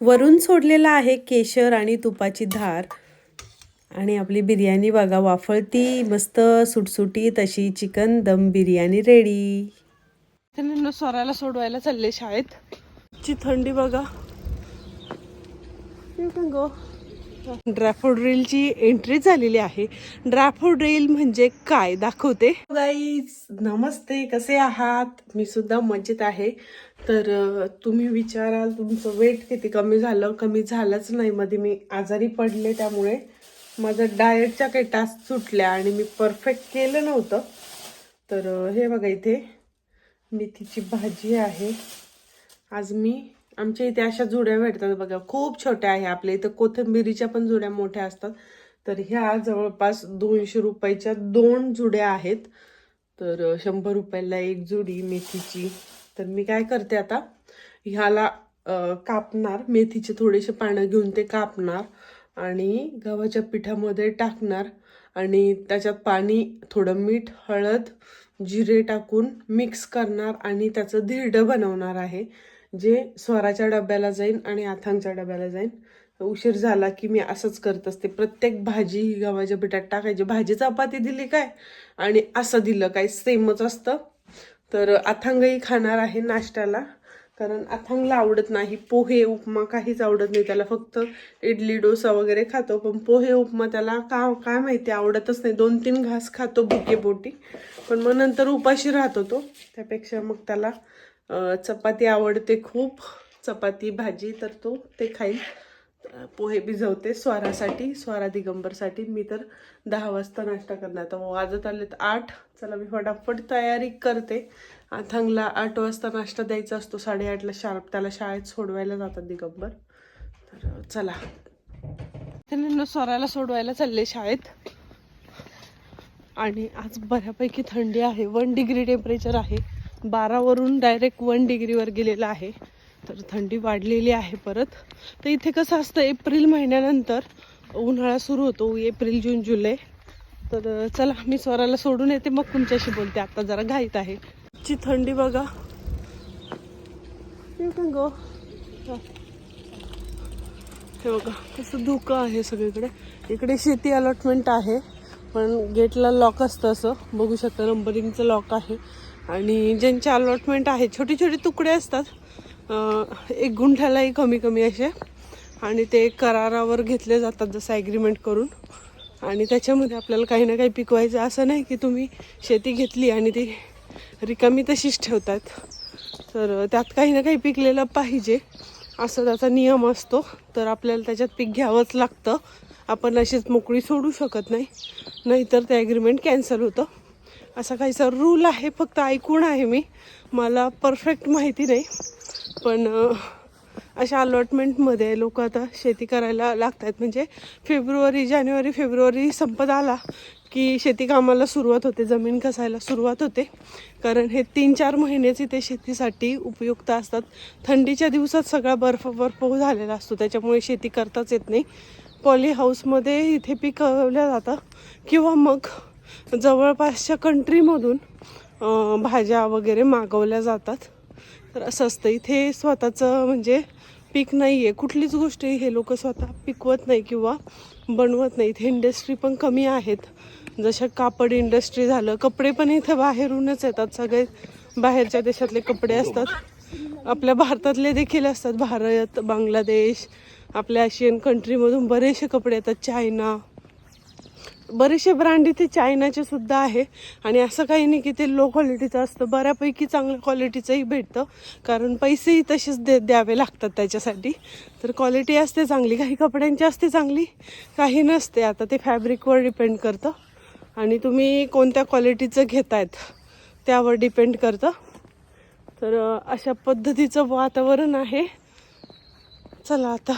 वरून सोडलेला आहे केशर आणि तुपाची धार. आणि आपली बिर्याणी बघा वाफळती मस्त सुटसुटीत अशी चिकन दम बिर्याणी रेडी स्वराला सोडवायला चालले शाळेत. ची थंडी बघा. गो. ड्रायफ्रूट रीलची एंट्री झालेली आहे. ड्रायफ्रूट रील म्हणजे काय? दाखवते. गाईज नमस्ते कसे आहात? मी सुद्धा मजेत आहे. तर तुम्ही विचाराल तुमचं वेट किती कमी झालं? कमी झालंच नाही. मध्ये मी आजारी पडले त्यामुळे माझं डाएटच्या काही टास्क सुटल्या आणि मी परफेक्ट केलं नव्हतं. तर हे बघा इथे. मेथीची भाजी आहे. आज मी आमच्या इथे अशा जुड्या भेटतात बघा. खूप छोट्या आहे आपल्या इथं. कोथिंबिरीच्या पण जुड्या मोठ्या असतात. तर ह्या जवळपास दोनशे रुपयाच्या दोन जुड्या आहेत. तर शंभर रुपयाला एक जुडी मेथीची. तर मी काय करते आता? ह्याला कापणार. मेथीचे थोडेसे पानं घेऊन ते कापणार आणि गव्हाच्या पिठामध्ये टाकणार आणि त्याच्यात पाणी थोडं मीठ हळद जिरे टाकून मिक्स करणार आणि त्याचं धिरडं बनवणार आहे. जे स्वराच्या डब्याला जाईन आणि आथांगच्या डब्याला जाईन उशीर झाला की मी असंच करत असते. प्रत्येक भाजी ही गव्हाच्या पिठात टाकायची. भाजी चपाती दिली काय? आणि असं दिलं काय? सेमच असतं. तर अथांगही खाणार आहे नाश्त्याला. कारण अथांगला आवडत नाही. पोहे उपमा काहीच आवडत नाही. त्याला फक्त इडली डोसा वगैरे खातो. पण पोहे उपमा त्याला का काय माहिती? आवडतच नाही. दोन तीन घास खातो भुकेपोटी. पण मग नंतर उपाशी राहतो तो. त्यापेक्षा मग त्याला चपाती आवडते खूप. चपाती भाजी तर तो ते खाईल पोहे भिजवते स्वारासाठी स्वारा दिगंबरसाठी. मी तर दहा वाजता नाश्ता करणार. तर वाजत आलेत आठ. चला मी फटाफट तयारी करते. आथांगला आठ वाजता नाश्ता द्यायचा असतो. साडेआठला शार्प त्याला शाळेत सोडवायला जातात दिगंबर. तर चला. त्यांना स्वराला सोडवायला चालले शाळेत. आणि आज बऱ्यापैकी थंडी आहे. वन डिग्री टेम्परेचर आहे. बारावरून डायरेक्ट वन डिग्रीवर गेलेलं आहे. तर थंडी वाढलेली आहे परत. तर इथे कसं असतं एप्रिल महिन्यानंतर उन्हाळा सुरू होतो एप्रिल जून जुलै. तर चला मी स्वराला सोडून येते मग तुमच्याशी बोलते. आता जरा घाईत आहे. ची थंडी बघा. गो. हे बघा कसं धुकं आहे सगळीकडे. इकडे शेती अलॉटमेंट आहे पण गेटला लॉक असतं असं. बघू शकता नंबरिंगचं लॉक आहे. आणि ज्यांचे अलॉटमेंट आहे छोटे छोटे तुकडे असतात एक गुंठ्यालाही कमी कमी असे. आणि ते करारावर घेतले जातात जसं ॲग्रीमेंट करून. आणि त्याच्यामध्ये आपल्याला काही ना काही पिकवायचं. असं नाही की तुम्ही शेती घेतली आणि ती रिकामी तशीच ठेवतात. तर त्यात काही ना काही पिकलेलं पाहिजे. असं त्याचा नियम असतो. तर आपल्याला त्याच्यात पीक घ्यावंच लागतं. आपण अशीच मोकळी सोडू शकत नाही. नाहीतर ते ॲग्रीमेंट कॅन्सल होतं. असा काहीसा रूल आहे फक्त ऐकून आहे मी. मला परफेक्ट माहिती नाही. पण अशा अलॉटमेंटमध्ये लोक आता शेती करायला लागत आहेत म्हणजे फेब्रुवारी जानेवारी फेब्रुवारी संपत आला की शेती कामाला सुरुवात होते जमीन कसायला सुरुवात होते. कारण हे तीन चार महिनेच इथे शेतीसाठी उपयुक्त असतात. थंडीच्या दिवसात सगळा बर्फ बर्फ झालेला असतो त्याच्यामुळे शेती करताच येत नाही. पॉली हाऊसमध्ये इथे पिकवल्या जातं. किंवा मग जवळपासच्या कंट्रीमधून भाज्या वगैरे मागवल्या जातात. तर असं असतं. इथे स्वतःचं म्हणजे पीक नाही आहे कुठलीच गोष्ट हे लोक स्वतः पिकवत नाही किंवा बनवत नाही. इथे इंडस्ट्री पण कमी आहेत. जशा कापड इंडस्ट्री झालं कपडे पण इथे बाहेरूनच येतात. सगळे बाहेरच्या देशातले कपडे असतात. आपल्या भारतातले देखील असतात. भारत बांगलादेश आपल्या आशियन कंट्रीमधून बरेचसे कपडे येतात. चायना बरेचसे ब्रँड इथे चायनाचे सुद्धा आहे. आणि असं काही नाही की ते लो क्वालिटीचं असतं. बऱ्यापैकी चांगल्या क्वालिटीचंही भेटतं. कारण पैसेही तसेच दे द्यावे लागतात त्याच्यासाठी. तर क्वालिटी असते चांगली काही कपड्यांची असते चांगली काही नसते. आता ते फॅब्रिकवर डिपेंड करतं. आणि तुम्ही कोणत्या क्वालिटीचं घेतायत त्यावर डिपेंड करतं. तर अशा पद्धतीचं वातावरण आहे. चला आता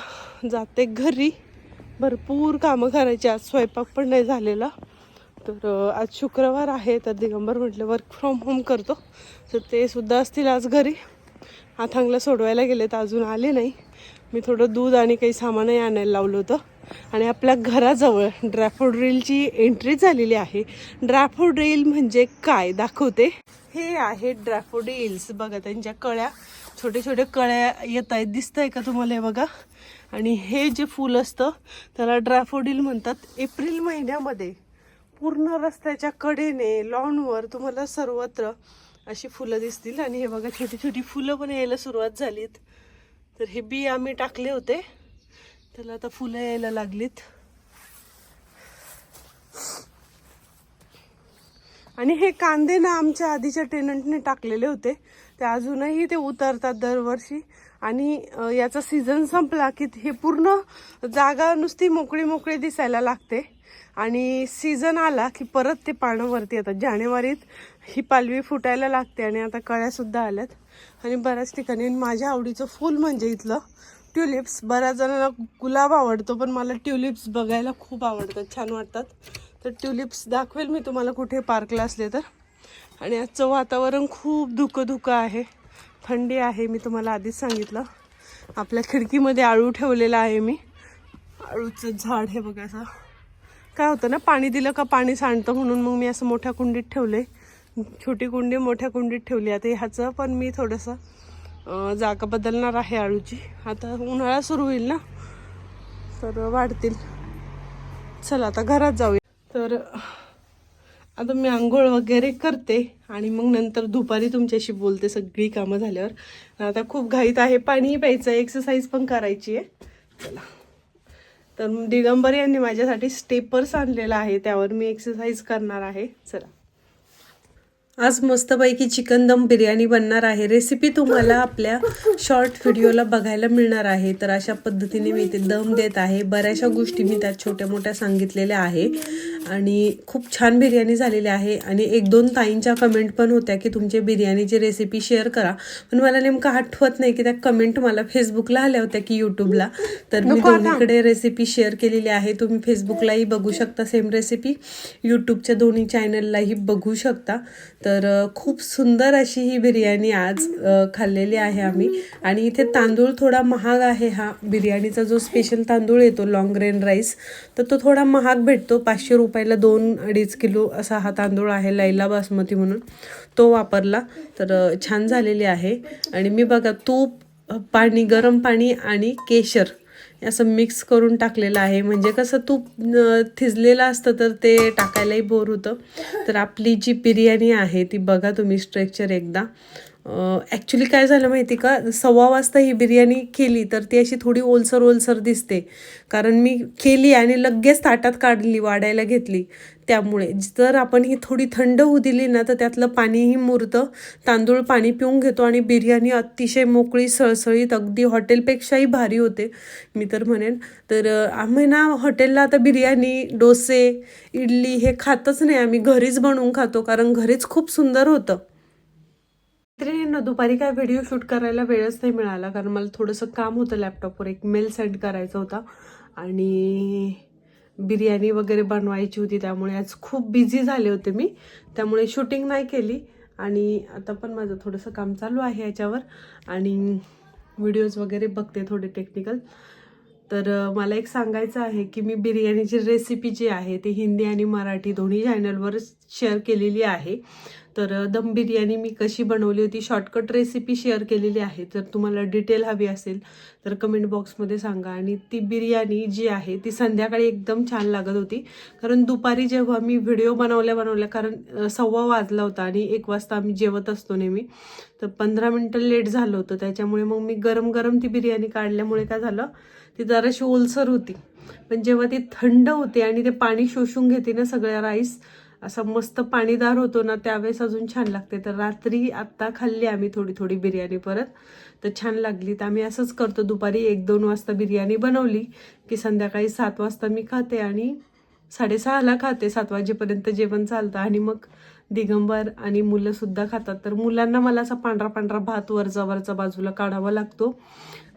जाते घरी. भरपूर कामं करायची. आज स्वयंपाक पण नाही झालेला. तर आज शुक्रवार आहे तर दिगंबर म्हटलं वर्क फ्रॉम होम करतो. तर ते सुद्धा असतील आज घरी. हाथांगला सोडवायला गेले तर अजून आले नाही. मी थोडं दूध आणि काही सामानही आणायला लावलं होतं. आणि आपल्या घराजवळ ड्रॅफोड्रिलची एंट्री झालेली आहे. ड्रॅफोड्रिल म्हणजे काय? दाखवते. हे आहे ड्रायफ्रूट बघा त्यांच्या कळ्या. छोटे छोटे कळ्या येत आहेत दिसत आहे का तुम्हाला हे बघा? आणि हे जे फूल असतं त्याला ड्रॅफोडिल म्हणतात. एप्रिल महिन्यामध्ये पूर्ण रस्त्याच्या कडेने लॉनवर तुम्हाला सर्वत्र अशी फुलं दिसतील. आणि हे बघा छोटी छोटी फुलं पण यायला सुरुवात झालीत. तर हे बी आम्ही टाकले होते. त्याला आता फुलं यायला लागलीत. आणि हे कांदे ना आमच्या आधीच्या टेनंटने टाकलेले होते. ते अजूनही ते उतरतात दरवर्षी. आणि याचा सीझन संपला की हे पूर्ण जागा नुसती मोकळी मोकळी दिसायला लागते. आणि सीझन आला की परत ते पानं वरती येतात. जानेवारीत ही पालवी फुटायला लागते आणि आता कळ्यासुद्धा आल्यात. आणि बऱ्याच ठिकाणी माझ्या आवडीचं फूल म्हणजे इथलं ट्युलिप्स. बऱ्याच जणांना गुलाब आवडतो पण मला ट्युलिप्स बघायला खूप आवडतात छान वाटतात. तर ट्युलिप्स दाखवेल मी तुम्हाला कुठे पार्कला असले तर. आणि आजचं वातावरण खूप धुकं धुकं आहे. थंडी आहे मी तुम्हाला आधीच सांगितलं. आपल्या खिडकीमध्ये आळू ठेवलेला आहे मी. आळूचं झाड हे बघा असं. काय होतं ना पाणी दिलं का पाणी सांडतं म्हणून मग मी असं मोठ्या कुंडीत ठेवले छोटी कुंडी मोठ्या कुंडीत ठेवली. आता ह्याचं पण मी थोडंसं जागा बदलणार आहे आळूची. आता उन्हाळा सुरू होईल ना? तर वाढतील. चला आता घरात जाऊया. तर आता मी आंघोळ वगैरे करते आणि मग नंतर दुपारी तुमच्याशी बोलते सगळी कामं झाल्यावर. आता खूप घाईत आहे पाणीही प्यायचं आहे एक्सरसाइज पण करायची आहे. चला. तर दिगंबर यांनी माझ्यासाठी स्टेपर्स आणलेला आहे त्यावर मी एक्सरसाइज करणार आहे. चला. आज मस्तपैकी चिकन दम बिर्याणी बनणार आहे. रेसिपी तुम्हाला आपल्या शॉर्ट व्हिडिओला बघायला मिळणार आहे. तर अशा पद्धतीने मी इथे दम देत आहे. बऱ्याचशा गोष्टी मी त्यात छोट्या मोठ्या सांगितलेल्या आहे. आणि खूप छान बिर्याणी झालेली आहे. आणि एक दोन ताईंच्या कमेंट पण होत्या की तुमची बिर्याणीची रेसिपी शेअर करा. पण मला नेमकं आठवत नाही की त्या कमेंट मला फेसबुकला आल्या होत्या की यूट्यूबला तर मी दोन्हीकडे रेसिपी शेअर केलेली आहे. तुम्ही फेसबुकलाही बघू शकता सेम रेसिपी यूट्यूबच्या दोन्ही चॅनललाही बघू शकता. तर खूप सुंदर अशी ही बिर्याणी आज खाल्लेली आहे आम्ही. आणि इथे तांदूळ थोडा महाग आहे हा बिर्याणीचा जो स्पेशल तांदूळ येतो लॉंग ग्रेन राईस तर तो थोडा महाग भेटतो. पाचशे रुपयाला दोन अडीच किलो असा हा तांदूळ आहे लैला बासमती म्हणून. तो वापरला. तर छान झालेली आहे. आणि मी बघा तूप पाणी गरम पाणी आणि केशर असं मिक्स करून टाकलेलं आहे. म्हणजे कसं तूप थिजलेलं असतं तर ते टाकायलाही बोर होतं. तर आपली जी बिर्याणी आहे ती बघा तुम्ही स्ट्रेक्चर एकदा. ॲक्च्युली काय झालं माहिती का? सव्वा वाजता ही बिर्याणी केली तर ती अशी थोडी ओलसर ओलसर दिसते. कारण मी केली आणि लगेच ताटात काढली वाढायला घेतली. त्यामुळे जर आपण ही थोडी थंड होऊ दिली ना तर त्यातलं पाणीही मुरतं. तांदूळ पाणी पिऊन घेतो आणि बिर्याणी अतिशय मोकळी सळसळीत अगदी हॉटेलपेक्षाही भारी होते. मी तर म्हणेन. तर आम्ही ना हॉटेलला आता बिर्याणी डोसे इडली हे खातच नाही. आम्ही घरीच बनवून खातो कारण घरीच खूप सुंदर होतं. मैत्रिणींना दुपारी काय व्हिडिओ शूट करायला वेळच नाही मिळाला कारण मला थोडंसं काम होतं लॅपटॉपवर एक मेल सेंड करायचा होता आणि बिर्याणी वगैरे बनवायची होती त्यामुळे आज खूप बिझी झाले होते मी. त्यामुळे शूटिंग नाही केली आणि आता पण माझं थोडंसं काम चालू आहे याच्यावर. आणि व्हिडिओज वगैरे बघते थोडे टेक्निकल तर मला एक सांगायचं आहे की मी बिर्याणीची रेसिपी जी आहे ती हिंदी आणि मराठी दोन्ही चॅनलवर शेअर केलेली आहे. तर दम बिर्याणी मी कशी बनवली होती शॉर्टकट रेसिपी शेअर केलेली आहे. जर तुम्हाला डिटेल हवी असेल तर कमेंट बॉक्समध्ये सांगा. आणि ती बिर्याणी जी आहे ती संध्याकाळी एकदम छान लागत होती. कारण दुपारी जेव्हा मी व्हिडिओ बनवल्या बनवल्या कारण सव्वा वाजला होता आणि एक वाजता आम्ही जेवत असतो नेहमी तर पंधरा मिनटं लेट झालं होतं. त्याच्यामुळे मग मी गरम गरम ती बिर्याणी काढल्यामुळे काय झालं ती जराशी ओलसर होती. पण जेव्हा ती थंड होते आणि ते पाणी शोषून घेते ना सगळ्या राईस असा मस्त पाणीदार होतो ना त्यावेळेस अजून छान लागते. तर रात्री आत्ता खाल्ली आम्ही थोडी थोडी बिर्याणी परत. तर छान लागली. तर आम्ही असंच करतो. दुपारी एक दोन वाजता बिर्याणी बनवली की संध्याकाळी सात वाजता मी खाते आणि साडेसहाला खाते. सात वाजेपर्यंत जेवण चालतं आणि मग दिगंबर आणि मुलंसुद्धा खातात. तर मुलांना मला असा पांढरा पांढरा भात वरचा वरचा बाजूला काढावा लागतो.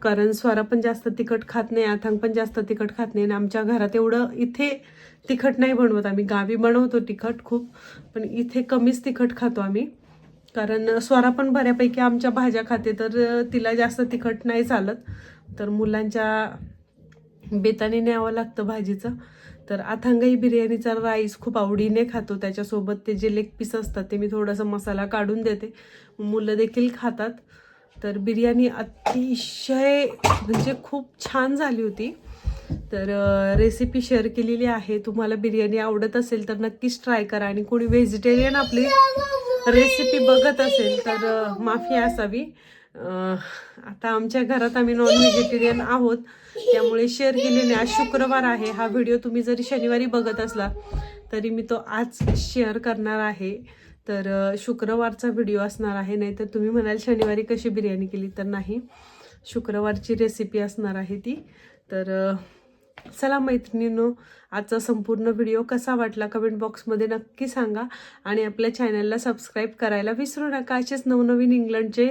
कारण स्वरा पण जास्त तिखट खात नाही अथांग पण जास्त तिखट खात नाही आणि आमच्या घरात एवढं इथे तिखट नाही बनवत आम्ही. गावी बनवतो तिखट खूप पण इथे कमीच तिखट खातो आम्ही. कारण स्वरा पण बऱ्यापैकी आमच्या भाज्या खाते तर तिला जास्त तिखट नाही चालत. तर मुलांच्या बेताने न्यावं लागतं भाजीचं. तर अथांगही बिर्याणीचा राईस खूप आवडीने खातो. त्याच्यासोबत ते जे लेग पीस असतात ते मी थोडासा मसाला काढून देते. मुलं देखील खातात. तर बिर्याणी अतिशय म्हणजे खूप छान झाली होती. तर रेसिपी शेअर केलेली आहे. तुम्हाला बिर्याणी आवडत असेल तर नक्कीच ट्राय करा आणि कोणी व्हेजिटेरियन आपली रेसिपी बघत असेल तर माफी असावी. आता आमच्या घरात आम्ही नॉन व्हेजिटेरियन आहोत. त्यामुळे शेअर केलेले आज शुक्रवार आहे. हा व्हिडिओ तुम्ही जरी शनिवारी बघत असला तरी मी तो आज शेअर करणार आहे. तर शुक्रवारचा व्हिडिओ असणार आहे. नाहीतर तुम्ही म्हणाल शनिवारी कशी बिर्याणी केली? तर नाही. शुक्रवारची रेसिपी असणार आहे ती. तर चला मैत्रिणींनो आजचा संपूर्ण व्हिडिओ कसा वाटला कमेंट बॉक्समध्ये नक्की सांगा आणि आपल्या चॅनलला सबस्क्राईब करायला विसरू नका. असेच नवनवीन इंग्लंडचे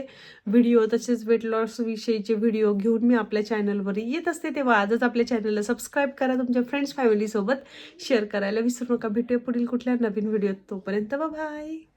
व्हिडिओ तसेच वेट लॉस विषयीचे व्हिडिओ घेऊन मी आपल्या चॅनलवर येत असते. तेव्हा आजच आपल्या चॅनलला सबस्क्राईब करा. तुमच्या फ्रेंड्स फॅमिलीसोबत शेअर करायला विसरू नका. भेटूया पुढील कुठल्या नवीन व्हिडिओत तोपर्यंत बाय